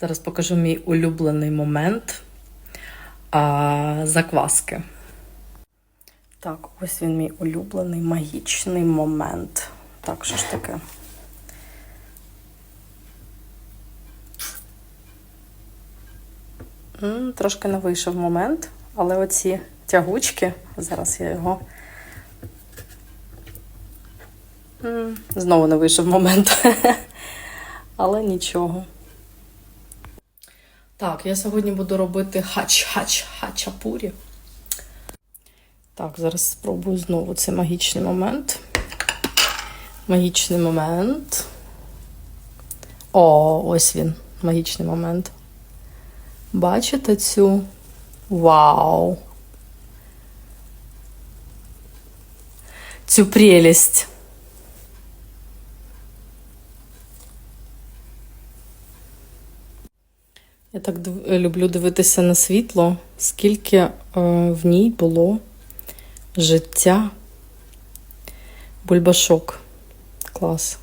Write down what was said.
Зараз покажу мій улюблений момент а, закваски. Так, ось він мій улюблений магічний момент. Так, що ж таке? Трошки не вийшов момент, але оці тягучки, зараз я його. Знову не вийшов момент. Але нічого. Так, я сьогодні буду робити хач-хач-хачапурі. Так, зараз спробую знову цей магічний момент. Магічний момент. О, ось він, магічний момент. Бачите цю? Вау! Цю прелість. Я так див- люблю дивитися на світло, скільки е, в ній було життя. Бульбашок. Клас.